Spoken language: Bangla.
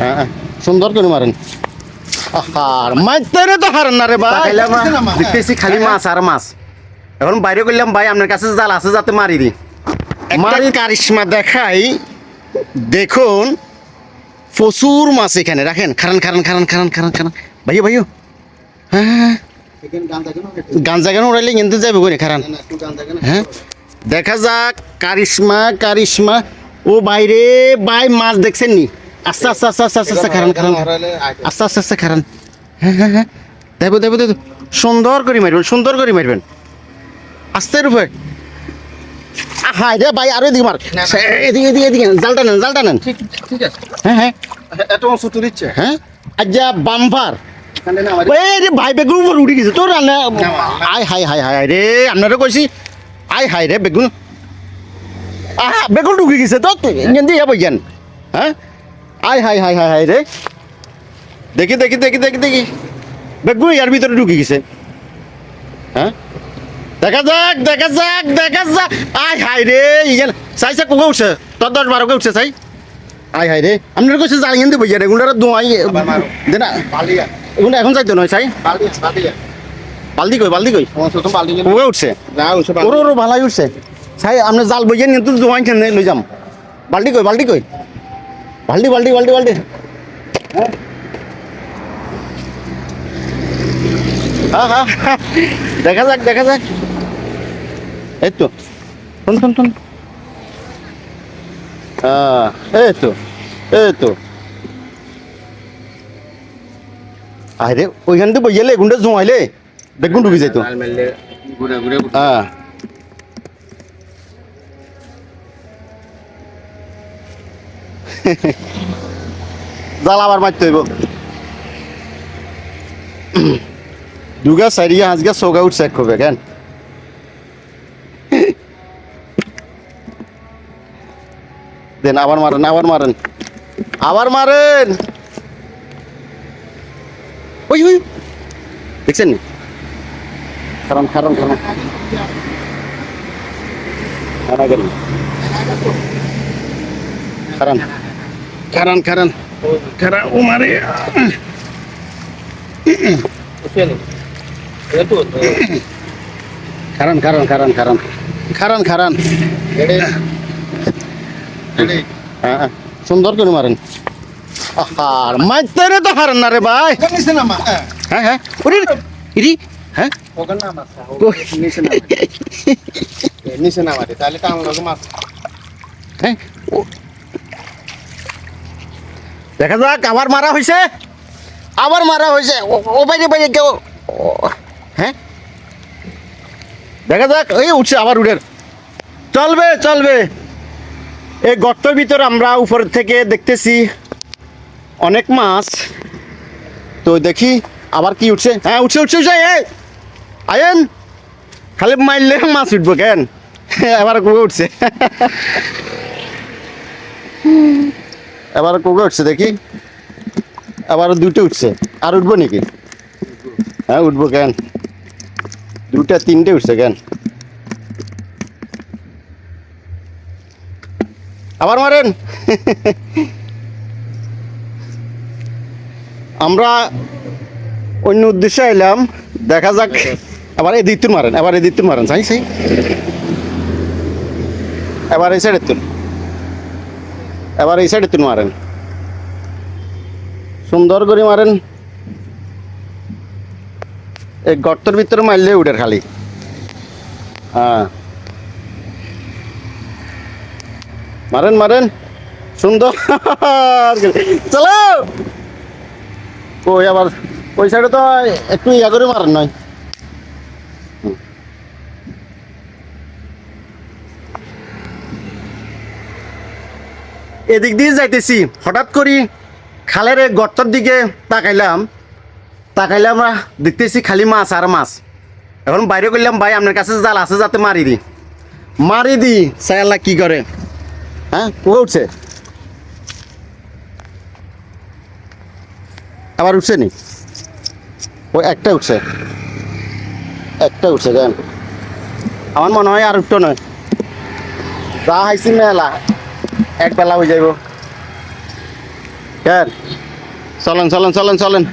হ্যাঁ হ্যাঁ, সুন্দর করে মারেন। আর মারতে তো হারেন না রে ভাই। দেখতেছি খালি মাছ আর মাছ। এখন বাইরে করলাম ভাই আপনার কাছে জাল আছে যাতে মারি দি মারি কারিশমা দেখাই। দেখুন প্রচুর মাছ এখানে রাখেন। খারান খারান খারান খারান খারান খারান। ভাইও ভাইও। হ্যাঁ হ্যাঁ গাঞ্জা কেন উড়াইলে? কিন্তু যাবে কোনে খারান? হ্যাঁ। দেখা যাক কারিশমা কারিশমা। ও বাইরে বাই মাছ দেখছেন নি আস্তে আস্তে আস্তে আস্তে আস্তে আস্তে খারান খারান। আস্তে আস্তে আস্তে খারান। হ্যাঁ হ্যাঁ হ্যাঁ। দেবো দেবো দেবো। সুন্দর করে মারবেন সুন্দর করে মারবেন। আস্তে রূপে। হাই রে ভাই আরও এদিকে মার। এদিকে এদিকে এদিকে জালটা নেন জালটা নেন। ঠিক আছে। হ্যাঁ হ্যাঁ। এত অংশ তুলিচ্ছে হ্যাঁ? আজ্জা বাম্পার। রে ভাই বেগুন উপর উঠে গেছে। তোর রান্না আয় হাই হাই হাই রে আপনারও কইছি। আয় হাই রে বেগুন। আহা বেগুন ঢুকে গেছে তো। ইঞ্জন দিয়ে জ্ঞান হ্যাঁ? আয় হাই হাই হাই হাই রে। দেখি দেখি দেখি দেখি দেখি। বেগুন ইয়ার ভিতরে ঢুকে গেছে। হ্যাঁ? দেখা যাক দেখা যাক দেখা যাক। আয় হাই রে ইয়ান চাইছে কোকে উঠছে? তোর দশ বারোকে উঠছে চাই। আয় হাই রে। আপনার কাছে জানিয়ে দেবো ইয়ার। এগুলো দোয়াই দে না। এগুলো এখন যাইতো নয় চাই। বালদি কই বালদি কই? কোকে উঠছে? ওরো ওরো ভালাই উঠছে। চাই আপনি জাল বইয়ে কিন্তু দোয়াই খেলে লই যাম। বালটি কই বালটি কই? বালটি বালটি বালটি বালটি হ্যাঁ হ্যাঁ। দেখা যাক দেখা যাক। এই তো। শুন শুন শুন। হ্যাঁ এই তো এই তো। আরে ওইখান থেকে বইয়ালে এগুনটা জমাইলে বেগুন ঢুকে ঘুরে হ্যাঁ। জাল আবার মারতে হইব। দুগা চারিয়া হাঁসগা চৌগা উঠছে এক খুবে কেন? দেন, আবার মারেন আবার মারেন। আবার মারেন! ওই ওই। দেখছেন নি? খারান খারান খারান। করেন। খারান খারান। খারান খারান ও মারে। খারান খারান খারান খারান। খারান খারান। হ্যাঁ, হ্যাঁ, সুন্দর করে মারেন। আর মারতে রে তো হারেন না রে ভাই। হ্যাঁ হ্যাঁ। ওরে ইরি হ্যাঁ। নিচে নামাতে তাহলে কামড় মাছ হ্যাঁ দেখা যাক, আবার মারা হয়েছে আবার মারা হয়েছে ও- বাইরে বাইরে কেউ হ্যাঁ? দেখা যাক, এই উঠছে আবার উঠে। চলবে চলবে। এই গর্তের ভিতর আমরা উপর থেকে দেখতেছি অনেক মাছ। তো দেখি আবার কি উঠছে। হ্যাঁ উঠছে উঠছে উঠছে, এই আয়েন। খালি মারলে মাছ উঠবো কেন? আবার উঠছে। এবার কুকে উঠছে, দেখি। আবার দুটো উঠছে। আর উঠবো নাকি? হ্যাঁ উঠবো কেন? দুটা তিনটে উঠছে কেন? আবার মারেন। আমরা অন্য উদ্দেশ্যে এলাম। দেখা যাক। এবার এই দিকতুন মারেন, এবার এই দিকতুন মারেন। চাই চাই এবার এই সাইডের তুন এবার এই সাইডের তুন মারেন। সুন্দর করে মারেন। এই গর্তের ভিতরে মারলে উঠে খালি। হ্যাঁ। মারেন মারেন। সুন্দর। চলো। ওই আবার, ওই সাইডে তো একটু ইয়া করে মারেন নয় এদিক দিয়ে যাইতেছি। হঠাৎ করি খালের গর্তর দিকে তাকাইলাম। তাকাইলাম আমরা দেখতেছি খালি মাছ আর মাছ। এখন বাইরে করলাম ভাই, আপনার কাছে জাল আছে যাতে মারি দি। মারি দি সায়াল্লা কি করে? হ্যাঁ ও উঠছে? আবার উঠছে নি? ও, একটা উঠছে। একটা উঠছে কেন আমার মনে হয় আর উঠতো নয় যা হাইছি মেলা। এক বেলা হয়ে যাইব। চলেন চলেন চলেন চলেন।